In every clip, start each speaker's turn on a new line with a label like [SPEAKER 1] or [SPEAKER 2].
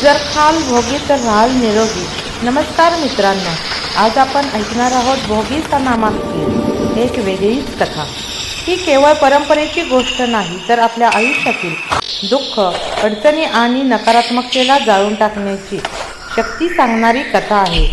[SPEAKER 1] जर खाल भोगी तर राहाल निरोगी. नमस्कार मित्रांनो आज आपण ऐकणार आहोत भोगी सणामागची एक वेगळीच कथा. ही केवळ परंपरेची गोष्ट नाही तर आपल्या आयुष्यातील दुःख अडचणी आणि नकारात्मकतेला जाळून टाकण्याची शक्ती सांगणारी कथा आहे.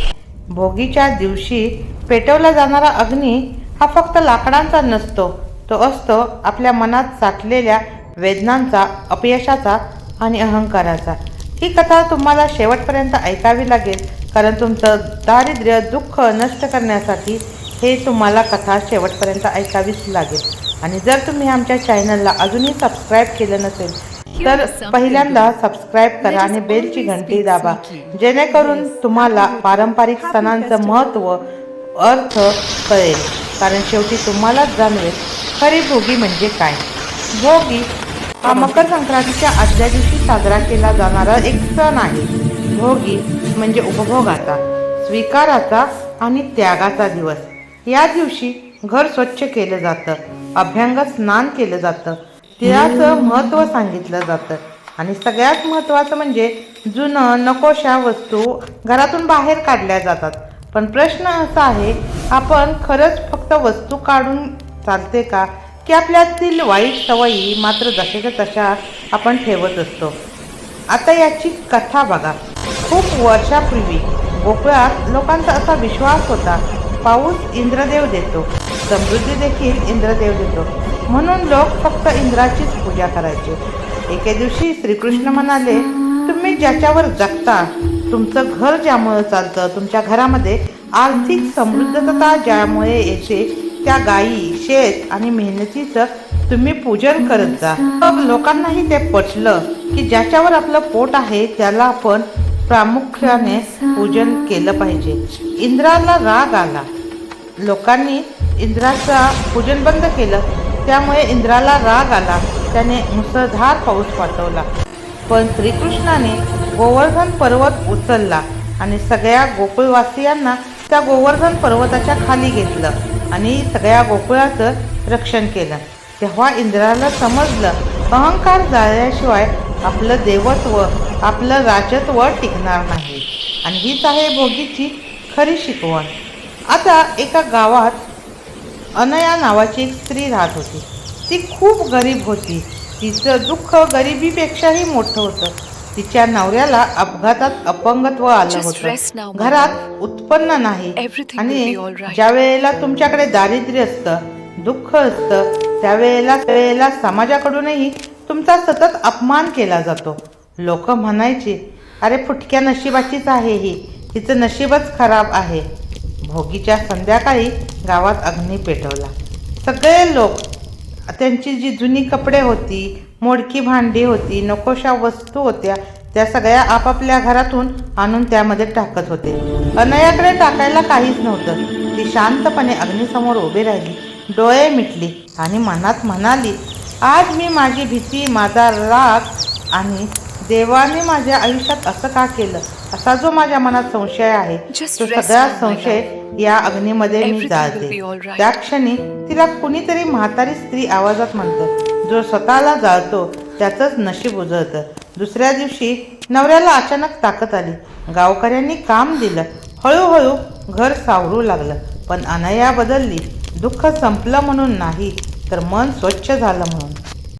[SPEAKER 1] भोगीच्या दिवशी पेटवला जाणारा अग्नी हा फक्त लाकडांचा नसतो तो असतो आपल्या मनात साठलेल्या वेदनांचा अपयशाचा आणि अहंकाराचा. ही कथा तुम्हाला शेवटपर्यंत ऐकावी लागेल कारण तुमचं दारिद्र्य दुःख नष्ट करण्यासाठी हे तुम्हाला कथा शेवटपर्यंत ऐकावीच लागेल. आणि जर तुम्ही आमच्या चॅनलला अजूनही सबस्क्राईब केलं नसेल तर पहिल्यांदा सबस्क्राईब करा आणि बेलची घंटी दाबा. जेणेकरून तुम्हाला पारंपरिक सणांचं महत्त्व अर्थ कळेल. कारण शेवटी तुम्हालाच जाणवेल खरी भोगी म्हणजे काय? भोगी हा मकर संक्रांतीच्या आदल्या दिवशी साजरा केला जाणारा एक सण आहे. भोगी म्हणजे उपभोगाचा स्वीकाराचा आणि त्यागाचा दिवस. या दिवशी घर स्वच्छ केलं जातं अभ्यंग स्नान केलं जातं तिळाचं महत्त्व सांगितलं जातं. आणि सगळ्यात महत्त्वाचं म्हणजे जुनं नकोशा वस्तू घरातून बाहेर काढल्या जातात. पण प्रश्न असा आहे आपण खरंच फक्त वस्तू काढून चालते का? की आपल्यातील वाईट सवयी मात्र जशाच्या तशा आपण ठेवत असतो. आता याची कथा बघा. खूप वर्षापूर्वी गोकुळात लोकांचा असा विश्वास होता पाऊस इंद्रदेव देतो. समृद्धी देखील इंद्रदेव देतो. म्हणून लोक फक्त इंद्राचीच पूजा करायचे. एके दिवशी श्रीकृष्ण म्हणाले तुम्ही ज्याच्यावर जगता तुमचं घर ज्यामुळे चालतं तुमच्या घरामध्ये आर्थिक समृद्धता ज्यामुळे येते त्या गायी शेत आणि मेहनतीचं तुम्ही पूजन करत जा. मग लोकांनाही ते पटलं की ज्याच्यावर आपलं पोट आहे त्याला आपण प्रामुख्याने पूजन केलं पाहिजे. इंद्राला राग आला. लोकांनी इंद्राचा पूजन बंद केलं. त्यामुळे इंद्राला राग आला. त्याने मुसळधार पाऊस पाठवला. पण श्रीकृष्णाने गोवर्धन पर्वत उचलला आणि सगळ्या गोकुळवासियांना त्या गोवर्धन पर्वताच्या खाली घेतलं. आणि सगळ्या गोकुळाचं रक्षण केलं. तेव्हा इंद्राला समजलं अहंकार जाळल्याशिवाय आपलं देवत्व आपलं राजत्व टिकणार नाही. आणि हीच आहे भोगीची खरी शिकवण. आता एका गावात अनया नावाची एक स्त्री राहत होती. ती खूप गरीब होती. तिचं दुःख गरिबीपेक्षाही मोठं होतं. तिच्या नवऱ्याला अपघातात अपंगत्व आलं होतं. घरात उत्पन्न नाही. आणि. ज्या वेळेला तुमच्याकडे दारिद्र्य असतं दुःख असतं त्यावेळेला त्यावेळेला समाजाकडूनही तुमचा सतत अपमान केला जातो. लोक म्हणायचे अरे फुटक्या नशिबाचीच आहे ही. तिचं नशीबच खराब आहे. भोगीच्या संध्याकाळी गावात अग्नी पेटवला सगळे लोक त्यांची जी जुनी कपडे होती मोडकी भांडी होती नकोशा वस्तू होत्या त्या सगळ्या आपापल्या घरातून आणून त्यामध्ये टाकत होते. अनयाकडे टाकायला काहीच नव्हतं. ती शांतपणे अग्नीसमोर उभी राहिली. डोळे मिटली आणि मनात म्हणाली आज मी माझी भीती माझा राग आणि देवाने माझ्या आयुष्यात असं का केलं? असा जो माझ्या मनात संशय आहे तो सगळा संशय या अग्नीमध्ये मी जाळते. त्या क्षणी तिला कुणीतरी म्हातारी स्त्री आवाजात म्हणतं जो स्वतःला जाळतो त्याचंच नशीब उजळतं. दुसऱ्या दिवशी नवऱ्याला अचानक ताकद आली. गावकऱ्यांनी काम दिलं. हळूहळू घर सावरू लागलं. पण अनया बदलली. दुःख संपलं म्हणून नाही तर मन स्वच्छ झालं म्हणून.